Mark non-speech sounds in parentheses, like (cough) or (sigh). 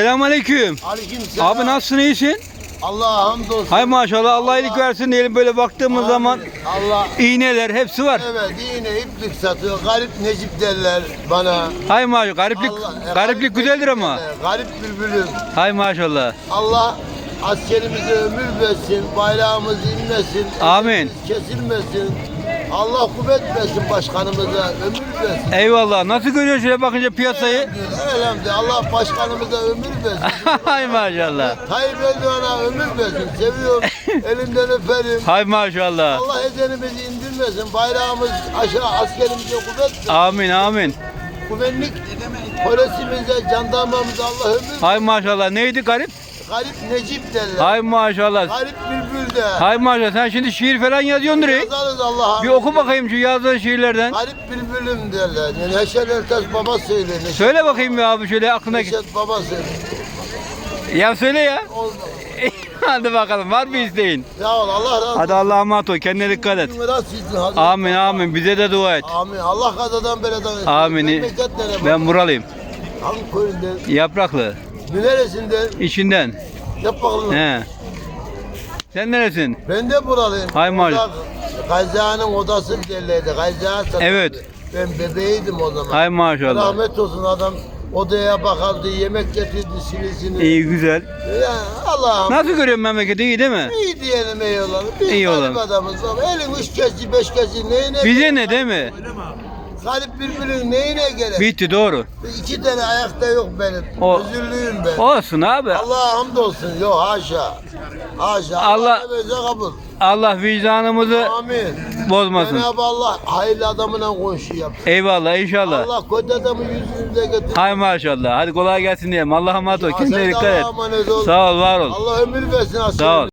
Selamünaleyküm. Aleyküm selam. Abi nasılsın iyisin? Allah'a hamdolsun. Hay maşallah Allah iyilik versin diyelim böyle baktığımız Amin. zaman Allah iğneler hepsi var. evet iğne iplik satıyor. Garip Necip derler bana. Hay maşallah gariplik Allah- e, gariplik güzeldir ama. derler, Garip bülbülüm. Hay maşallah. Allah askerimize ömür versin. Bayrağımız inmesin. Amin. Kesilmesin. Allah kuvvet versin başkanımıza. Ömür versin. Eyvallah. Nasıl görüyorsun şöyle bakınca piyasayı? Elhamdülillah. Allah başkanımıza ömür versin. (laughs) Hay maşallah. Tayyip Erdoğan'a ömür versin. Seviyorum. Elimden öperim. Hay maşallah. Allah ezelimizi indirmesin. Bayrağımız aşağı askerimize kuvvet versin. Amin amin. Güvenlik polisimize, jandarmamıza Allah ömür Hay maşallah. Neydi garip? Garip Necip derler. Hay maşallah. Garip Bülbül de. Hay maşallah. Sen şimdi şiir falan yazıyorsun direkt. Yazarız Allah'a. Bir oku bakayım şu yazdığın şiirlerden. Garip Bülbülüm derler. Yani Neşet Ertaş baba söylüyor. Neşet, Söyle bakayım ya abi şöyle aklındaki. Neşet baba söylüyor. Ya söyle ya. Oldu. (laughs) Hadi bakalım var mı isteğin? Ol Allah razı olsun. Hadi Allah'a emanet ol. Kendine dikkat et. Amin amin. Bize de dua et. Amin. Allah kazadan beladan etsin. Amin. Memleket nere? Ben buralıyım. Hangi köyünden? Yapraklı. Neresinden? İçinden. Yap bakalım. He. Sen neresin? Ben de buralıyım. Hay maşallah. Kayza'nın odası derlerdi. Satıyordu. Evet. Ben bebeğiydim o zaman. Hay maşallah. Rahmet olsun adam odaya bakardı, yemek getirdi silisini. İyi güzel. Ya Allah'ım. Nasıl görüyorsun memleketi iyi değil mi? İyi diyelim iyi olalım. Biz İyi olalım. adamız ama elin üç kezi beş kezi neyine Bize ne değil mi? Garip bülbülün neyine gerek? Bitti doğru. İki tane ayakta yok benim. O- Özürlüyüm ben. Olsun abi. Allah'a hamdolsun. Yok haşa. Haşa. Allah- Allah kabul. Allah vicdanımızı Amin. bozmasın. Cenab-ı Allah hayırlı adamına komşu yap. Eyvallah inşallah. Allah kötü adamı yüzünüze getir. Hay maşallah. Hadi kolay gelsin diyelim. Allah'a emanet ol. Kendine dikkat et. Sağ ol, var ol. Allah ömür versin. Sağ ol.